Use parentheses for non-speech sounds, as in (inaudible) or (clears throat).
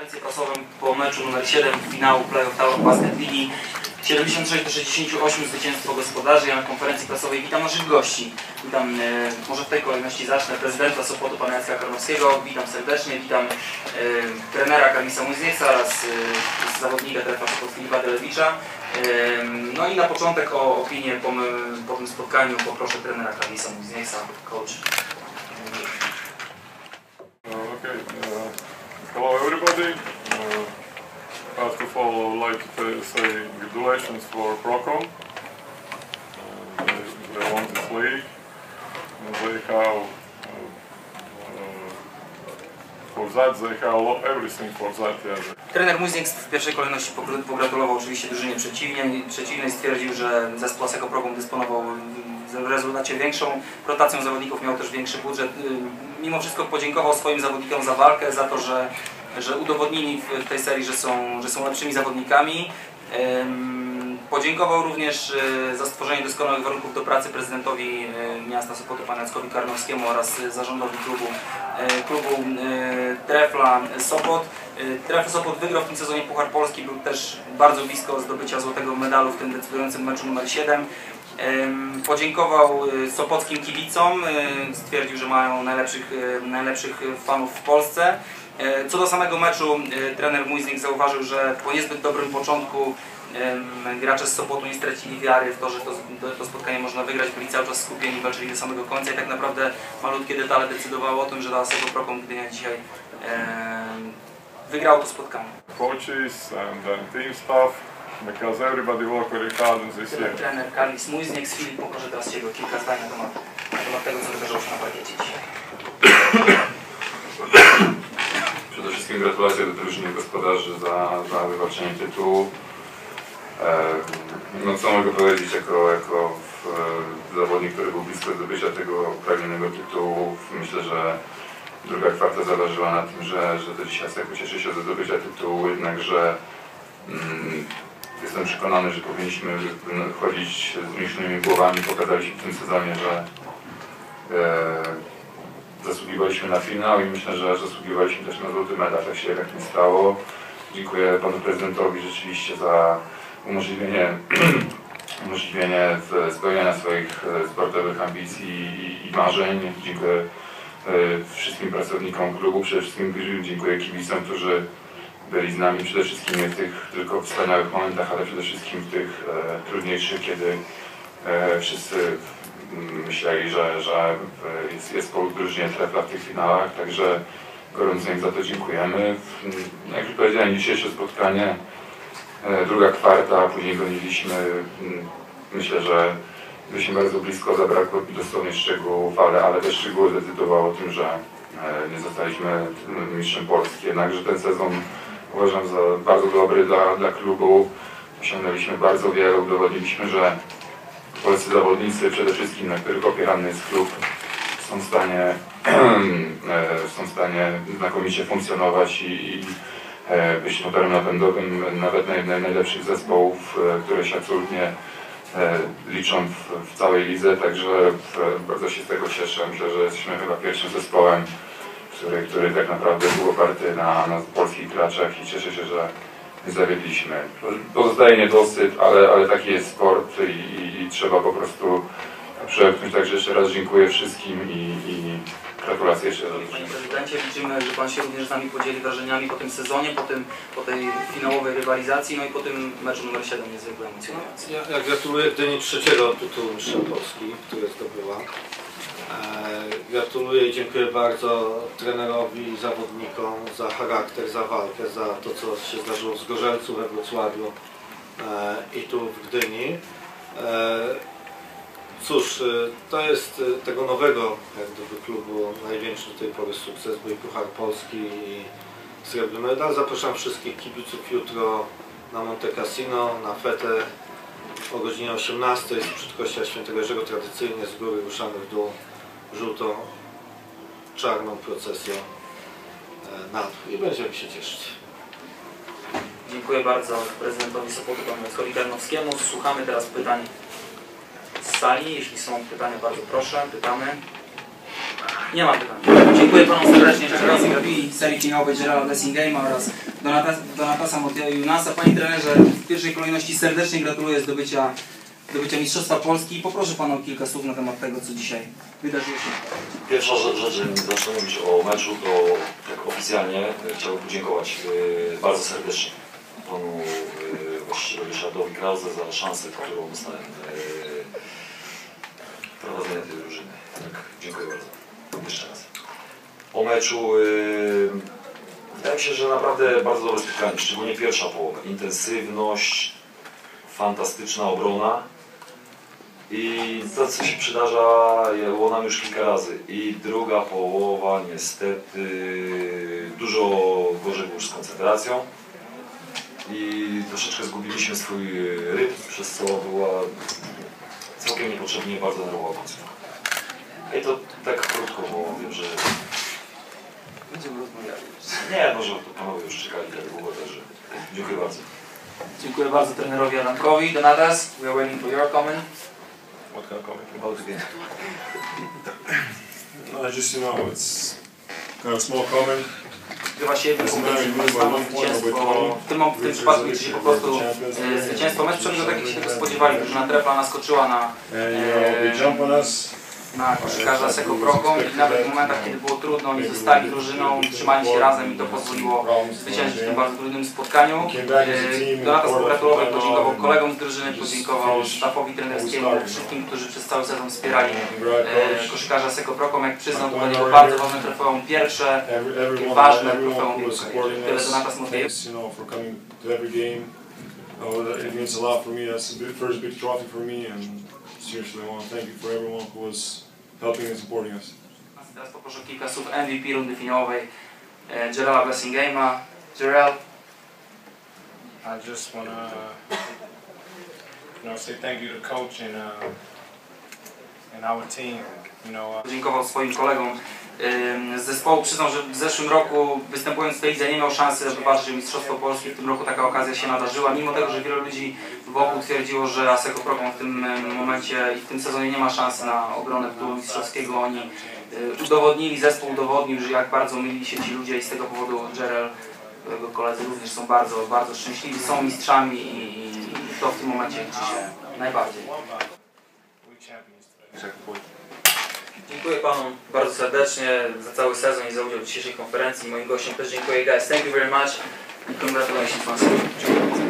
konferencję prasową po meczu numer 7 finału Playoff Tower Basket Ligi 76 do 68 zwycięstwo gospodarzy. Ja na konferencji prasowej witam naszych gości. Witam, e, może w tej kolejności zacznę, prezydenta Sopotu, pana Jacka Karnowskiego. Witam serdecznie, witam e, trenera Kamisa Muznieksa oraz e, zawodnika trefa Sopot Filipa Delewicza. E, no i na początek o opinię po, po tym spotkaniu poproszę trenera Kamisa Muznieksa, coach. Everybody. First of all, I like to say congratulations for Procom. Uh, they, they won this league. They have, uh, for that, they have everything for that. Yeah. Trener Muznik w pierwszej kolejności pogr- pogratulował oczywiście drużynie przeciwnej, przeciwnej stwierdził, że zespół Aseko Progum dysponował w rezultacie większą rotacją zawodników, miał też większy budżet. Y, Mimo wszystko podziękował swoim zawodnikom za walkę, za to, że, że udowodnili w- tej serii, że są, że są lepszymi zawodnikami. Podziękował również y, za stworzenie doskonałych warunków do pracy prezydentowi y, miasta Sopotu, panu Jackowi Karnowskiemu oraz zarządowi klubu, y, klubu Trefla Sopot. Trefl Sopot wygrał w tym sezonie Puchar Polski, był też bardzo blisko zdobycia złotego medalu w tym decydującym meczu numer 7. Ym, Podziękował sopockim kibicom, stwierdził, że mają najlepszych, najlepszych fanów w Polsce. Y, Co do samego meczu, y, trener Mujznik zauważył, że po niezbyt dobrym początku gracze z Sopotu nie stracili wiary w to, że to, to spotkanie można wygrać, byli cały czas skupieni, walczyli do samego końca i tak naprawdę malutkie detale decydowały o tym, że dla Asego Prokom Gdynia dzisiaj wygrał to spotkanie. Coaches and team staff, because everybody worked very hard in this year. trener Karlis Mujznik z Filip poproszę teraz Ciebie kilka zdań na temat, na temat tego, co wydarzyło się na parkiecie dzisiaj. Wszystkim gratulacje do drużyny gospodarzy za, za wywalczenie tytułu. No co mogę powiedzieć jako, jako e, zawodnik, który był blisko zdobycia tego pragnionego tytułu. Myślę, że druga kwarta zależała na tym, że, że to dzisiaj Aseko cieszy się ze zdobycia tytułu, jednakże mm, jestem przekonany, że powinniśmy chodzić z myślnymi głowami. Pokazaliśmy w tym sezonie, że e, zasługiwaliśmy na finał i myślę, że zasługiwaliśmy też na złoty medal, tak się jednak nie stało. Dziękuję panu prezydentowi rzeczywiście za umożliwienie, (clears throat) umożliwienie spełniania swoich e, sportowych ambicji i, marzeń. Dziękuję e, wszystkim pracownikom klubu, przede wszystkim dziękuję kibicom, którzy byli z nami przede wszystkim nie w tych tylko wspaniałych momentach, ale przede wszystkim w tych e, trudniejszych, kiedy e, wszyscy myśleli, że, że jest, jest po drużynie trefla w tych finałach, także gorąco im za to dziękujemy. Mm, Jak już powiedziałem, dzisiejsze spotkanie, e, druga kwarta, później goniliśmy, mm, myślę, że byliśmy bardzo blisko, zabrakło dosłownie szczegółów, ale, ale te szczegóły zdecydowały o tym, że e, nie zostaliśmy mistrzem Polski. Jednakże ten sezon uważam za bardzo dobry dla, dla klubu. Osiągnęliśmy bardzo wiele, udowodniliśmy, że polscy zawodnicy, przede wszystkim na których opierany jest klub, są w stanie, (clears throat) e, są w stanie znakomicie funkcjonować i, i e, być motorem napędowym nawet naj, naj, najlepszych zespołów, e, które się absolutnie liczą w, w całej lidze, także bardzo się z tego cieszę. Że jesteśmy chyba pierwszym zespołem, który, który tak naprawdę był oparty na, na polskich graczach i cieszę się, że zawiedliśmy. Pozostaje niedosyt, ale, ale taki jest sport i, i, i trzeba po prostu przepchnąć. Także jeszcze raz dziękuję wszystkim i, i gratulacje jeszcze raz. Panie prezydencie, liczymy, że Pan się również z nami podzieli wrażeniami po tym sezonie, po, tym, po tej finałowej rywalizacji, no i po tym meczu numer 7 niezwykle emocjonujący. Ja, ja gratuluję Gdyni trzeciego tytułu mistrza Polski, który zdobyła. E, gratuluję i dziękuję bardzo trenerowi i zawodnikom za charakter, za walkę, za to, co się zdarzyło w Zgorzelcu, we Wrocławiu e, i tu w Gdyni. E, cóż, to jest tego nowego jak gdyby, klubu największy do tej pory sukces, był Puchar Polski i srebrny medal. Zapraszam wszystkich kibiców jutro na Monte Cassino, na fetę o godzinie 18 z Kościoła Świętego Jerzego tradycyjnie z góry ruszamy w dół żółto-czarną procesją e, na dół i będziemy się cieszyć. Dziękuję bardzo prezydentowi Sopotu, panu Jackowi. Słuchamy teraz pytań z sali. Jeśli są pytania, bardzo proszę, pytamy. Nie ma pytań. Dziękuję Panu serdecznie jeszcze raz i serii finałowej Gerala Blessing Game oraz Donata, Donatasa Junasa. Panie trenerze, w pierwszej kolejności serdecznie gratuluję zdobycia, zdobycia Mistrzostwa Polski i poproszę Pana o kilka słów na temat tego, co dzisiaj wydarzyło się. Pierwsza rzecz, zanim zacznę mówić o meczu, to tak oficjalnie e, chciałbym podziękować e, bardzo serdecznie panu e, właścicielowi Ryszardowi Krause za szansę, którą dostałem e, prowadzenia tej drużyny. Tak, dziękuję bardzo. Po meczu e, wydaje mi się, że naprawdę bardzo dobre spotkanie, szczególnie pierwsza połowa. Intensywność, fantastyczna obrona. I to, co się przydarza, było nam już kilka razy. I druga połowa, niestety, dużo gorzej było z koncentracją. I troszeczkę zgubiliśmy swój rytm, przez co była całkiem niepotrzebnie bardzo nerwowa końcówka. I to tak krótko, bo wiem, że Będziemy rozmawiali. nie, no, że to panowie już czekali tak długo, także dziękuję bardzo. Dziękuję bardzo trenerowi Adamkowi. Donatas, we are waiting for your comment. What can I comment? About the game. No, just you know, it's kind of a small comment. Chyba się by zwycięstwo. W tym, w tym przypadku liczy się po prostu e, zwycięstwo. Mecz przebiegł tak jak się tego spodziewali. Drużyna Trepla naskoczyła na, Na koszykarza Seko i nawet w momentach, kiedy było trudno, oni zostali drużyną, trzymali się razem i to pozwoliło zwyciężyć w tym bardzo trudnym spotkaniu. E, Donatas pogratulował, podziękował kolegom z drużyny, podziękował sztafowi trenerskiemu, wszystkim, którzy przez cały sezon wspierali e, koszykarza Seko. Jak przyznał, to dla niego bardzo ważne trofeum pierwsze. Everyone, Ważne trofeum supporting Tyle every game. Oh, it means a lot for me. That's the first big trophy for me, and seriously, I want to thank you for everyone who was helping and supporting us. Teraz poproszę o kilka słów MVP rundy finałowej Gerala Blessing Game'a. I just want to, you know, say thank you to coach and uh, and our team. You know, uh, podziękował swoim kolegom ym, z zespołu. Przyznał, że w zeszłym roku występując w tej lidze nie miał szansy wywalczyć o Mistrzostwo Polskie. W tym roku taka okazja się nadarzyła. Mimo tego, że wielu ludzi wokół twierdziło, że Aseko Program w tym ym, momencie i w tym sezonie nie ma szansy na obronę tytułu mistrzowskiego, oni y, udowodnili, zespół udowodnił, że jak bardzo mylili się ci ludzie i z tego powodu Jerel, jego koledzy również są bardzo, bardzo szczęśliwi, są mistrzami i, i, i to w tym momencie liczy się najbardziej. Dziękuję Panu bardzo serdecznie za cały sezon i za udział w dzisiejszej konferencji. Moim gościom też dziękuję guys. Thank you very much congratulations once again.